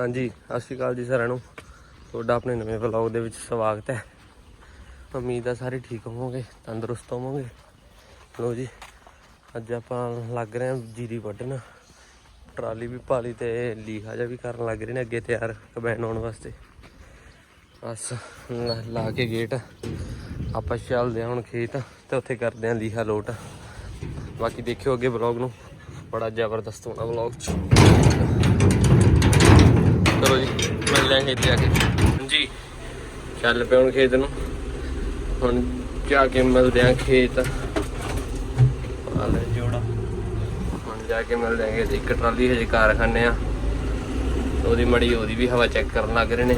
ਹਾਂਜੀ, ਸਤਿ ਸ਼੍ਰੀ ਅਕਾਲ ਜੀ ਸਾਰਿਆਂ ਨੂੰ। ਤੁਹਾਡਾ ਆਪਣੇ ਨਵੇਂ ਵਲੌਗ ਦੇ ਵਿੱਚ ਸਵਾਗਤ ਹੈ। ਉਮੀਦ ਆ ਸਾਰੇ ਠੀਕ ਹੋਵੋਗੇ, ਤੰਦਰੁਸਤ ਹੋਵੋਗੇ। ਲੋ ਜੀ, ਅੱਜ ਆਪਾਂ ਲੱਗ ਰਹੇ ਹਾਂ ਜੀਰੀ ਵੱਢਣ। ਟਰਾਲੀ ਵੀ ਪਾਲੀ ਤੇ ਲੀਹਾ ਜਿਹਾ ਵੀ ਕਰਨ ਲੱਗ ਰਹੇ ਨੇ, ਅੱਗੇ ਤਿਆਰ ਕਬੈਨ ਆਉਣ ਵਾਸਤੇ। ਬਸ, ਲਾ- ਲਾ ਕੇ ਗੇਟ। ਆਪਾਂ ਚੱਲਦੇ ਹਾਂ ਹੁਣ ਖੇਤ ਤੇ ਉੱਥੇ ਕਰਦੇ ਹਾਂ ਲੀਹਾ ਲੋਟ। ਬਾਕੀ ਦੇਖਿਓ ਅੱਗੇ ਵਲੌਗ ਨੂੰ। ਬੜਾ ਜ਼ਬਰਦਸਤ ਹੋਣਾ ਵਲੌਗ 'ਚ। ਚਲੋ ਜੀ ਮਿਲਦੇ ਆਂ ਖੇਤ ਜਾ ਕੇ। ਹਾਂਜੀ ਚੱਲ ਪਿਆ ਹੁਣ ਖੇਤ ਨੂੰ। ਹੁਣ ਜਾ ਕੇ ਮਿਲਦੇ ਆਂ ਖੇਤ। ਆ ਲੈ ਜੋੜਾ। ਹੁਣ ਜਾ ਕੇ ਮਿਲਦੇ ਆਂ ਇੱਕ ਟਰਾਲੀ ਹਜੇ ਕਾਰਖਾਨੇ ਆ। ਉਹਦੀ ਮੜੀ ਉਹਦੀ ਵੀ ਹਵਾ ਚੈੱਕ ਕਰਨ ਲੱਗ ਰਹੇ ਨੇ।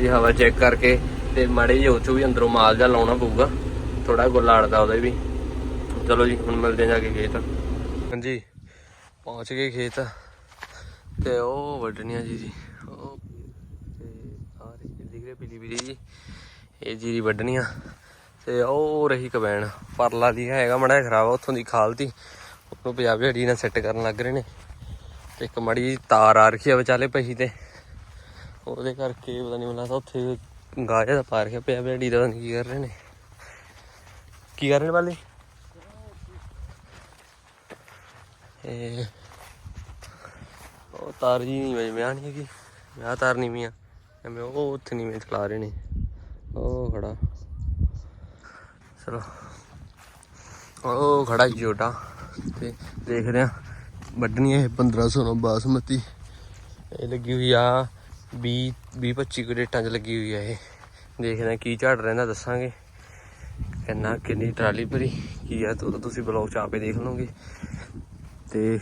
ਇਹ ਹਵਾ ਚੈੱਕ ਕਰਕੇ ਤੇ ਮੜੀ ਜਿਹੀ ਉਹ ਚੋਂ ਵੀ ਅੰਦਰੋਂ ਮਾਲ ਜਾ ਲਾਉਣਾ ਪਊਗਾ। ਥੋੜਾ ਗੁੱਲਾ ਅੜਦਾ ਉਹਦਾ ਵੀ। ਚਲੋ ਜੀ ਹੁਣ ਮਿਲਦੇ ਆਂ ਜਾ ਕੇ ਖੇਤ। ਹਾਂਜੀ ਪਹੁੰਚ ਗਏ ਖੇਤ। ਤੇ ਉਹ ਵੱਢਣੀਆਂ ਜੀ ਜੀ। ਉਹ ਤੇ ਆ ਰਹੀ ਦਿਖ ਰਹੀ ਪੀਲੀ ਪੀਲੀ ਜੀ। ਇਹ ਜੀਰੀ ਵੱਢਣੀਆਂ। ਤੇ ਉਹ ਰਹੀ ਕਬੈਣ। ਪਰਲਾ ਦੀ ਹੈਗਾ ਮੜਾ ਖਰਾਬ, ਉੱਥੋਂ ਦੀ ਖਾਲਤੀ ਉਹਨੂੰ ਪੰਜਾਬੀ ਹੜੀ ਨਾਲ ਸੈੱਟ ਕਰਨ ਲੱਗ ਰਹੇ ਨੇ। ਤੇ ਇੱਕ ਮੜੀ ਜਿਹੀ ਤਾਰ ਆ ਰੱਖੀ ਆ ਵਿਚਾਲੇ ਪਹੀ ਤੇ। ਉਹਦੇ ਕਰਕੇ ਪਤਾ ਨਹੀਂ ਮੈਨੂੰ ਲੱਗਦਾ ਉੱਥੇ ਗਾਜਾ ਦਾ ਪਾ ਰੱਖਿਆ ਪੰਜਾਬੀ ਹੜੀ ਦਾ ਕੀ ਕਰ ਰਹੇ ਨੇ। ਕੀ ਕਰ ਰਹੇ ਨੇ ਬਾਲੇ? ਇਹ ਉਹ ਤਾਰ ਜੀ ਨਹੀਂ ਵਜ, ਵਿਆਹ ਨਹੀਂ ਹੈਗੀ। ਮੈਂ ਤਾਰ ਨਹੀਂ ਮੀਆਂ। ਐਵੇਂ ਉਹ ਉੱਥੇ ਨਹੀਂ ਮੈਂ ਚਲਾ ਰਹੇ ਨੇ। ਉਹ ਖੜਾ। ਚਲੋ। ਉਹ ਖੜਾ ਜੋਟਾ ਤੇ ਦੇਖ ਰਿਹਾ ਵੱਢਣੀ ਇਹ 1500 ਨੂੰ ਬਾਸਮਤੀ। ਇਹ ਲੱਗੀ ਹੋਈ ਆ 20 20 25 ਕਰੇਟਾਂ 'ਚ ਲੱਗੀ ਹੋਈ ਆ ਇਹ। ਦੇਖਦੇ ਕੀ ਝਾੜ ਰਹਿੰਦਾ, ਦੱਸਾਂਗੇ। ਕਿੰਨਾ, ਕਿੰਨੀ ਟਰਾਲੀ ਭਰੀ। ਕੀ ਆ, ਉਹ ਤਾਂ ਤੁਸੀਂ ਬਲੌਗ 'ਚ ਆਪੇ ਦੇਖ ਲਓਗੇ। ਤੇ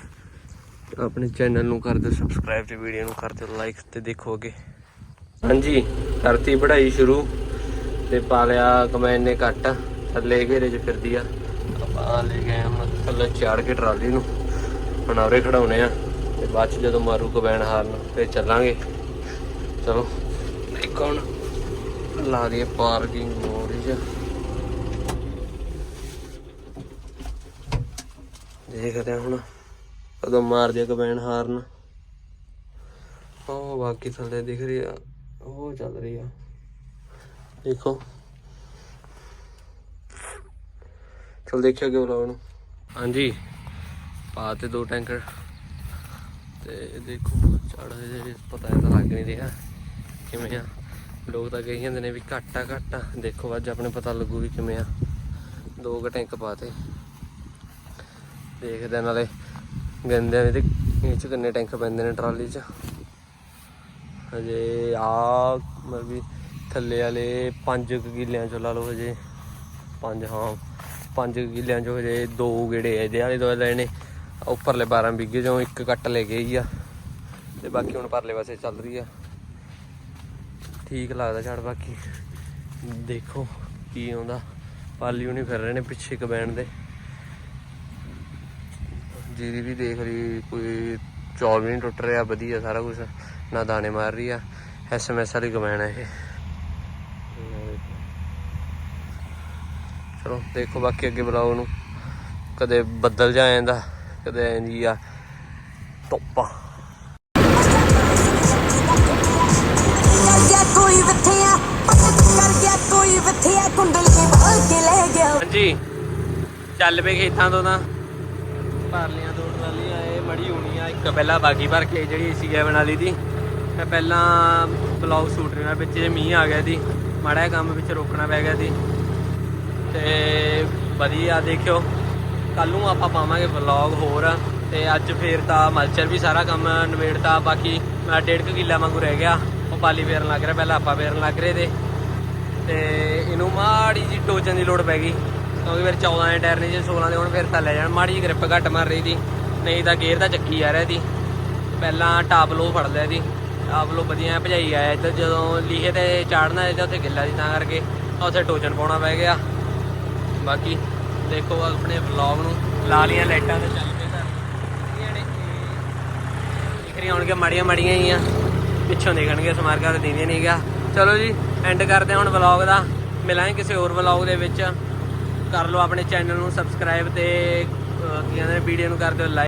ਆਪਣੇ ਚੈਨਲ ਨੂੰ ਕਰ ਦਿਓ ਸਬਸਕ੍ਰਾਈਬ ਤੇ ਵੀਡੀਓ ਨੂੰ ਕਰ ਦਿਓ ਲਾਈਕ ਤੇ ਦੇਖੋ ਅੱਗੇ ਹਾਂਜੀ ਕਰਤੀ ਪੜ੍ਹਾਈ ਸ਼ੁਰੂ ਤੇ ਪਾ ਲਿਆ ਕਮੈਨ ਨੇ ਕੱਟ ਥੱਲੇ ਘੇਰੇ 'ਚ ਫਿਰਦੀ ਆ। ਆਪਾਂ ਲੈ ਗਏ ਹੁਣ ਥੱਲੇ ਚਾੜ ਕੇ ਟਰਾਲੀ ਨੂੰ, ਹੁਣ ਆਵਰੇ ਖੜਾਉਣੇ ਆ ਤੇ ਬਾਅਦ ਚ ਜਦੋਂ ਮਾਰੂ ਕਮੈਨ ਹਾਰਨ ਤੇ ਚੱਲਾਂਗੇ। ਚਲੋ, ਇੱਕ ਹੁਣ ਲਾ ਦਈਏ ਪਾਰਕਿੰਗ ਮੋਡ 'ਚ। ਦੇਖਦੇ ਹੁਣ। ਕਦੋਂ ਮਾਰਦੀ ਆ ਕਬੈਨ ਹਾਰਨ। ਉਹ ਬਾਕੀ ਥੱਲੇ ਦਿਖ ਰਹੀ ਆ, ਉਹ ਚੱਲ ਰਹੀ ਆ। ਦੇਖੋ। ਚਲ ਦੇਖਿਓ ਕਿ ਬੁਲਾਓ ਨੂੰ। ਹਾਂਜੀ। ਪਾ ਤੇ ਦੋ ਟੈਂਕਰ। ਤੇ ਦੇਖੋ, ਚੜ ਜੇ ਪਤਾ ਤਾਂ ਲੱਗ ਨਹੀਂ ਰਿਹਾ ਕਿਵੇਂ ਆ। ਲੋਕ ਤਾਂ ਕਹੀ ਜਾਂਦੇ ਨੇ ਵੀ ਘੱਟ ਆ ਘੱਟ। ਆ ਦੇਖੋ ਅੱਜ ਆਪਣੇ ਪਤਾ ਲੱਗੂ ਵੀ ਕਿਵੇਂ ਆ। ਦੋ ਕੁ ਟੈਂਕ ਪਾਤੇ ਦੇਖਦੇ ਨਾਲੇ ਨਾਲੇ ਗੰਦਿਆਂ ਦੇ ਇਹ ਚ ਕਿੰਨੇ ਟੈਂਕ ਪੈਂਦੇ ਨੇ ਟਰਾਲੀ ਚ? ਹਜੇ ਆ ਮਤਲਬ ਵੀ ਥੱਲੇ ਵਾਲੇ 5 ਕਿੱਲਿਆਂ ਚੋਂ ਲਾ ਲਓ ਹਜੇ। 5 ਹਾਂ 5 ਕਿੱਲਿਆਂ ਚੋਂ ਹਜੇ ਦੋ ਗੇੜੇ ਇਹਦੇ ਵਾਲੇ, ਦੋ ਲੈਣੇ ਉੱਪਰਲੇ 12 ਵਿਗੇ ਚੋਂ ਇੱਕ ਕੱਟ ਲੈ ਗਈ ਆ। ਤੇ ਬਾਕੀ ਹੁਣ ਪਰਲੇ ਪਾਸੇ ਚੱਲ ਰਹੀ ਆ। ਠੀਕ ਲੱਗਦਾ ਛੜ ਬਾਕੀ। ਦੇਖੋ ਕੀ ਆਉਂਦਾ। ਪਾਲੀ ਹੁਣੀ ਫਿਰ ਰਹੇ ਨੇ ਪਿੱਛੇ ਕਬੈਣ ਦੇ। ਜੀਰੀ ਵੀ ਦੇਖ ਰਹੀ ਕੋਈ ਚੌਲ ਵੀ ਨਹੀਂ ਟੁੱਟ ਰਿਹਾ ਵਧੀਆ ਸਾਰਾ ਕੁਝ ਨਾ ਦਾਣੇ ਮਾਰ ਰਹੀ ਆ ਐਸਐਮਐਸ ਵਾਲੀ ਕਮੈਨ ਹੈ ਇਹ। ਚਲੋ ਦੇਖੋ ਬਾਕੀ ਅੱਗੇ ਬੁਲਾਓ ਨੂੰ ਕਦੇ ਬੱਦਲ ਜਾ ਜਾਂਦਾ ਕਦੇ ਐਂਦੀ ਆ ਧੁੱਪਾ। ਕਰ ਗਿਆ ਕੋਈ ਵਿਥਿਆ ਕਰ ਗਿਆ ਕੋਈ ਵਿਥਿਆ ਕੁੰਡਲੀ ਭਾਲ ਕੇ ਲੈ ਗਿਆ। ਹਾਂਜੀ ਚੱਲ ਪਏ ਖੇਤਾਂ ਤੋਂ ਤਾਂ। ਭਰ ਲੀਆਂ, ਦੋ ਟਰਾਲੀਆਂ ਇਹ ਮੜੀ ਹੋਣੀ ਆ। ਇੱਕ ਪਹਿਲਾਂ ਬਾਗੀ ਭਰ ਕੇ ਜਿਹੜੀ ਸੀ ਬਣਾ ਲਈ ਦੀ ਮੈਂ ਪਹਿਲਾਂ ਬਲੌਗ ਸ਼ੂਟ ਰਿਹਾ ਵਿੱਚ ਜੇ ਮੀਂਹ ਆ ਗਿਆ ਦੀ ਮਾੜਾ ਕੰਮ ਵਿੱਚ ਰੋਕਣਾ ਪੈ ਗਿਆ ਸੀ ਤੇ ਵਧੀਆ ਦੇਖਿਓ ਕੱਲ ਨੂੰ ਆਪਾਂ ਪਾਵਾਂਗੇ ਵਲੌਗ ਹੋਰ। ਤੇ ਅੱਜ ਫੇਰ ਤਾਂ ਮਲਚਰ ਵੀ ਸਾਰਾ ਕੰਮ ਨਵੇੜਤਾ ਬਾਕੀ ਮੈਂ ਡੇਢ ਕੁ ਕਿੱਲਾ ਵਾਂਗੂ ਰਹਿ ਗਿਆ। ਉਹ ਪਾਲੀ ਫੇਰਨ ਲੱਗ ਰਿਹਾ, ਪਹਿਲਾਂ ਆਪਾਂ ਫੇਰਨ ਲੱਗ ਰਹੇ ਤੇ। ਤੇ ਇਹਨੂੰ ਮਾੜੀ ਜੀ ਟੋਚਣ ਦੀ ਲੋੜ ਪੈ ਗਈ। ਕਿਉਂਕਿ ਫਿਰ 14 ਦੇ ਟਾਇਰ ਨੇ ਜੇ 16 ਦੇ, ਹੁਣ ਫਿਰ ਥੱਲੇ ਜਾਣ। ਮਾੜੀ ਜੀ ਗ੍ਰਿਪ ਘੱਟ ਮਾਰ ਰਹੀ ਦੀ ਨਹੀਂ ਤਾਂ ਗੇਅਰ ਤਾਂ ਚੱਕੀ ਆ ਰਿਹਾ ਦੀ ਪਹਿਲਾਂ ਟਾਪ ਲੋ ਫੜ ਲਿਆ ਦੀ ਟਾਪ ਲੋ ਵਧੀਆ ਭਜਾਈ ਆਇਆ ਇੱਧਰ। ਜਦੋਂ ਲੀਹੇ ਤੇ ਚਾੜਨਾ ਇਹਦੇ ਉੱਥੇ ਗਿੱਲਾ ਸੀ, ਤਾਂ ਕਰਕੇ ਉੱਥੇ ਟੋਚਨ ਪਾਉਣਾ ਪੈ ਗਿਆ। ਬਾਕੀ ਦੇਖੋ ਆਪਣੇ ਵਲੌਗ ਨੂੰ। ਲਾ ਲੀਆਂ ਲਾਈਟਾਂ ਤੇ ਚੱਲ ਪਏ ਘਰ। ਨੇ ਦਿਖ ਹੋਣਗੀਆਂ, ਮਾੜੀਆਂ ਮਾੜੀਆਂ ਹੀ ਆ ਪਿੱਛੋਂ ਦੇਖਣਗੇ, ਸਮਾਰਕਾ ਤੇ ਦਿੰਦੇ ਨਹੀਂ ਗਿਆ ਚਲੋ ਜੀ ਐਂਡ ਕਰਦੇ ਹਾਂ ਹੁਣ ਵਲੌਗ ਦਾ। ਮਿਲਾਂਗੇ ਕਿਸੇ ਹੋਰ ਵਲੌਗ ਦੇ ਵਿੱਚ। ਕਰ ਲਓ ਆਪਣੇ ਚੈਨਲ ਨੂੰ ਸਬਸਕ੍ਰਾਈਬ ਤੇ ਕੀ ਕਹਿੰਦੇ ਨੇ, ਵੀਡੀਓ ਨੂੰ ਕਰ ਦਿਓ ਲਾਈਕ